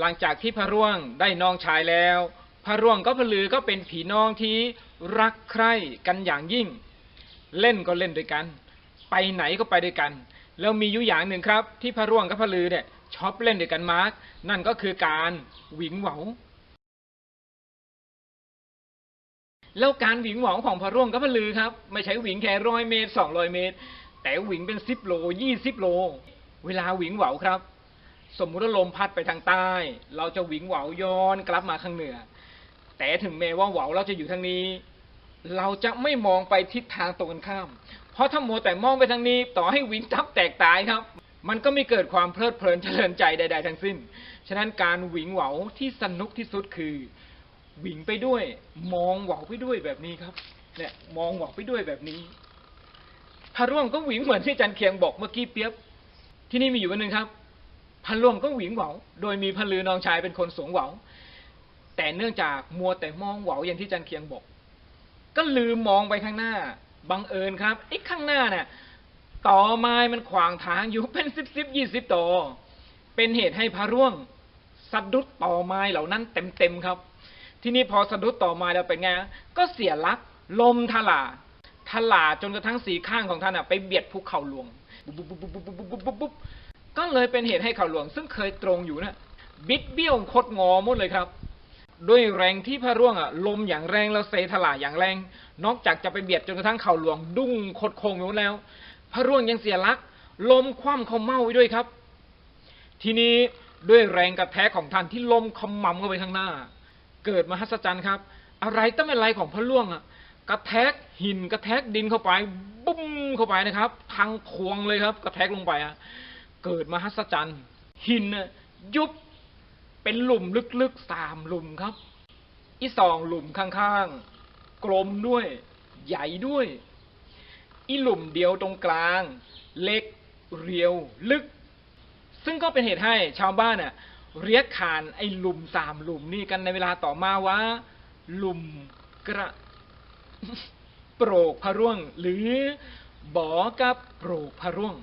หลังจากที่พระร่วงได้น้องชายแล้ว พระร่วงก็พลือก็เป็นผีน้องที่รักใคร่กันอย่างยิ่ง เล่นก็เล่นด้วยกัน ไปไหนก็ไปด้วยกัน แล้วมีอยู่อย่างหนึ่งครับ ที่พระร่วงกับพลือเนี่ยชอบเล่นด้วยกันมากนั่นก็คือการหวิงเหวาแล้วการหวิงหวองของพระร่วงกับพระลือครับ ไม่ใช่หวิงแค่ร้อยเมตรสองร้อยเมตร แต่หวิงเป็นสิบโลยี่สิบโล เวลาหวิงเหวาครับ สมมุติว่าลมพัดไปทางใต้ เราจะหวิงเหวาย้อนกลับมาข้างเหนือ แต่ถึงแม้ว่าเหวาเราจะอยู่ทางนี้ เราจะไม่มองไปทิศทางตรงกันข้าม เพราะถ้ามัวแต่มองไปทางนี้ ต่อให้หวิงทับแตกตายครับ มันก็ไม่เกิดความเพลิดเพลินเจริญใจใด ๆ ทั้งสิ้น ฉะนั้นการหวิงเหวาที่สนุกที่สุดคือหวิงไปด้วย มองเหวาไปด้วยแบบนี้ครับ เนี่ยมองเหวาไปด้วยแบบนี้พระร่วงก็หวิงเหมือนที่อาจันเคียงบอกเมื่อกี้เปียบที่นี่มีอยู่วันหนึ่งครับ พันรวงก็หวิงเหวาโดยมีพันลือน้องชายเป็นคนสวงเหวาแต่เนื่องจากมัวแต่มองเหวาอย่างที่จันเคียงบอก ก็ลืมมองไปข้างหน้า บังเอิญครับไอ้ข้างหน้าเนี่ยต่อไม้มันขวางทางอยู่เป็นสิบสิบยี่สิบต่อ เป็นเหตุให้พระร่วงสะดุดต่อไม้เหล่านั้นเต็มๆครับ ที่นี่พอสะดุดต่อไม้แล้วเป็นไงก็เสียหลักลมทลาทลาจนกระทั่งสีข้างของท่านอะไปเบียดภูเขาหลวง บุ๊บบุ๊บบุ๊บบุ๊บบุ๊บบุ๊บ ก็เลยเป็นเหตุให้เขาวหลวง ซึ่งเคยตรงอยู่นะบิดเบี้ยวคดงอหมดเลยครับ ด้วยแรงที่พระร่วงอะลมอย่างแรงแล้วเซทลาอย่างแรง นอกจากจะไปเบียดจนกระทั่งเข่าหลวง ดุ้งคดโค้งอยู่แล้ว พระร่วงยังเสียหลัก ลมคว่ำเขาเมาไว้ด้วยครับ ทีนี้ด้วยแรงกระแทกของท่านที่ลมขมำเข้าไปข้างหน้า เกิดมหัศจรรย์ครับ อะไรต้องเป็นไรของพระร่วงอะกระแทกหินกระแทกดินเข้าไป บุ้มเข้าไปนะครับ พังควงเลยครับ กระแทกลงไปอะ เกิดมหัศจรรย์หินยุบเป็นหลุมลึกๆสามหลุมครับ อีสองหลุมข้างๆ กลมด้วย ใหญ่ด้วย อีหลุมเดียวตรงกลาง เล็กเรียวลึก ซึ่งก็เป็นเหตุให้ชาวบ้านน่ะเรียกขานไอ้หลุมสามหลุมนี่กันในเวลาต่อมาว่าหลุมกระโปรกพระร่วง หรือบ่อกับโปรกพระร่วง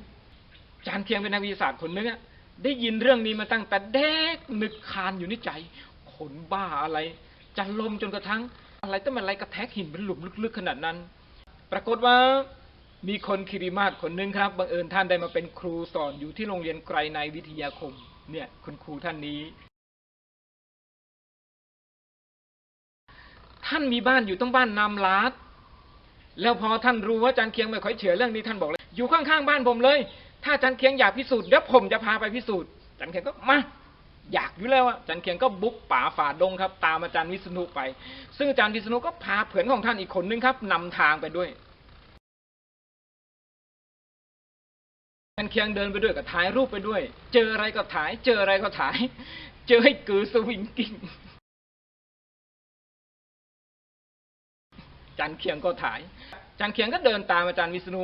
จานเทียงเป็นนักวิทยาศาสตร์คนนึงอะได้ยินเรื่องนี้มาตั้งแต่เด็กนึกคานอยู่ในใจ ขนบ้าอะไร จะลมจนกระทั่ง อะไรต้องมอะไรกระแทกหินเป็นหลุมลึกๆขนาดนั้น ปรากฏว่ามีคนคิริมาศคนหนึ่งครับบังเอิญท่านได้มาเป็นครูสอนอยู่ที่โรงเรียนไกรในวิทยาคม เนี่ยคุณครูท่านนี้ ท่านมีบ้านอยู่ต้องบ้านนำลาดแล้วพอท่านรู้ว่าอาจันเคียงไม่ค่อยเชื่อเรื่องนี้ท่านบอกเลยอยู่ข้างๆบ้านผมเลย ถ้าจันเคียงอยากพิสูจน์เดี๋ยวผมจะพาไปพิสูจน์จันเคียงก็มาอยากอยู่แล้วอะจันเคียงก็บุกป่าฝ่าดงครับ ตามอาจารย์วิษณุไป ซึ่งอาจารย์วิษณุก็พาเพื่อนของท่านอีกคนนึงครับนำทางไปด้วยจารย์เคียงเดินไปด้วยก็ถ่ายรูปไปด้วย เจออะไรก็ถ่าย เจออะไรก็ถ่าย เจอให้กือสวิงกิ้งจันเคียงก็ถ่ายจันเคียงก็เดินตามอาจารย์วิษณุ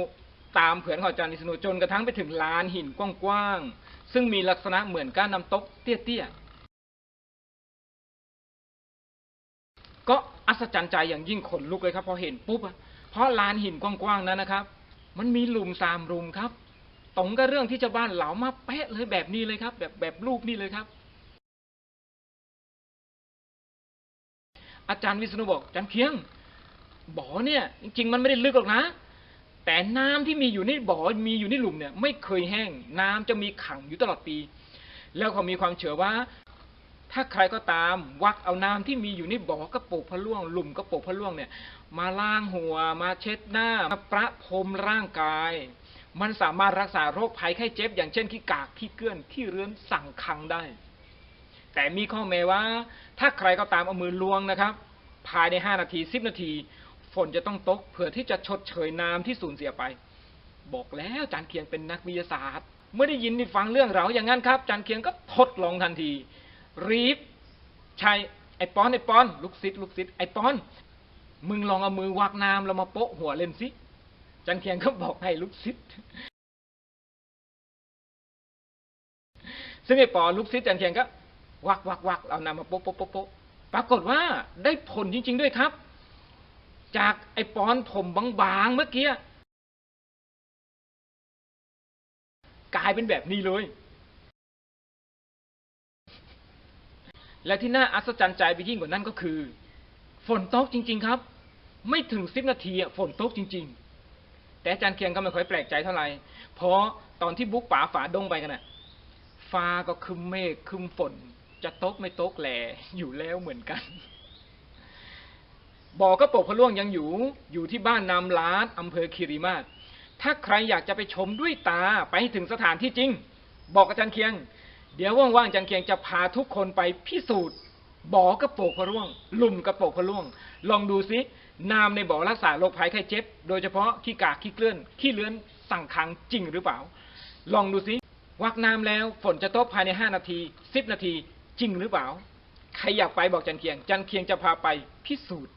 ตามเผื่อนของอาจารย์วิษณุจนกระทั่งไปถึงลานหินกว้างๆ ซึ่งมีลักษณะเหมือนก้านน้ำตกเตี้ยๆ ก็อัศจรรย์ใจอย่างยิ่งขนลุกเลยครับ พอเห็นปุ๊บอะเพราะลานหินกว้างๆนั้นนะครับ มันมีหลุมสามหลุมครับตรงกับเรื่องที่เจ้าบ้านเหลามาเป๊ะเลยแบบนี้เลยครับ แบบแบบรูปนี่เลยครับ อาจารย์วิษณุบอกอาจารย์เคียงบ่อเนี่ย จริง ๆ มันไม่ได้ลึกหรอกนะ แต่น้ำที่มีอยู่ในบ่อมีอยู่ในหลุมเนี่ย ไม่เคยแห้ง น้ำจะมีขังอยู่ตลอดปี แล้วเขามีความเชื่อว่า ถ้าใครก็ตามวักเอาน้ำที่มีอยู่ในบ่อกระโปกพะล่วงหลุมกระโปกพะล่วงเนี่ย มาล้างหัว มาเช็ดหน้ามาประพรมร่างกาย มันสามารถรักษาโรคภัยไข้เจ็บ อย่างเช่นขี้กากขี้เกลื่อนขี้เรื้อนสั่งคังได้ แต่มีข้อแม้ว่า ถ้าใครก็ตามเอามือล้วงนะครับ ภายในห้านาทีสิบนาที ฝนจะต้องตก เพื่อที่จะชดเชยน้ำที่สูญเสียไป บอกแล้วจานเคียงเป็นนักวิทยาศาสตร์ เมื่อได้ยินได้ฟังเรื่องเราวอย่างนั้นครับจานเคียงก็ทดลองทันที รีบใช่ไอ้ปอนไอ้ปอนลูกศิษย์ลูกศิษย์ไอ้ปอน มึงลองเอามือวักน้ำแล้วมาโปะหัวเล่นสิจันเคียงก็บอกให้ลูกศิษย์ซึ่งไอ้ปอนลูกศิษย์จันเคียงก็วักวักวักเอาน้ำมาโปะโปะโปะโปะปรากฏว่าได้ผลจริง ๆ ด้วยครับ จากไอ้ปอนผมบางๆเมื่อกี้กลายเป็นแบบนี้เลย และที่น่าอัศจรรย์ใจไปยิ่งกว่านั้นก็คือ ฝนตกจริง ๆ ครับ ไม่ถึงสิบนาทีฝนตกจริง ๆ แต่อาจารย์เคียงก็ไม่ค่อยแปลกใจเท่าไหร่เพราะตอนที่บุกป่าฝาดงไปกันน่ะฟ้าก็คึมเมฆคึมฝน จะตกไม่ตกแหลอยู่แล้วเหมือนกัน บ่อกระโปกพะล่วงยังอยู่ อยู่ที่บ้านนามล้านอำเภอคีรีมาศถ้าใครอยากจะไปชมด้วยตาไปถึงสถานที่จริง บอกอาจารย์เคียง เดี๋ยวว่างๆอาจารย์เคียงจะพาทุกคนไปพิสูจน์บ่อกระโปกพะล่วงหลุมกระโปกพะล่วง ลองดูซิน้ำในบ่อรักษาโรคภัยไข้เจ็บ โดยเฉพาะขี้กากขี้เกลื่อนขี้เลื้อนสั่งคังจริงหรือเปล่า ลองดูซิวักน้ำแล้วฝนจะตกภายในห้านาทีสิบนาทีจริงหรือเปล่า ใครอยากไปบอกจันเคียง จันเคียงจะพาไปพิสูจน์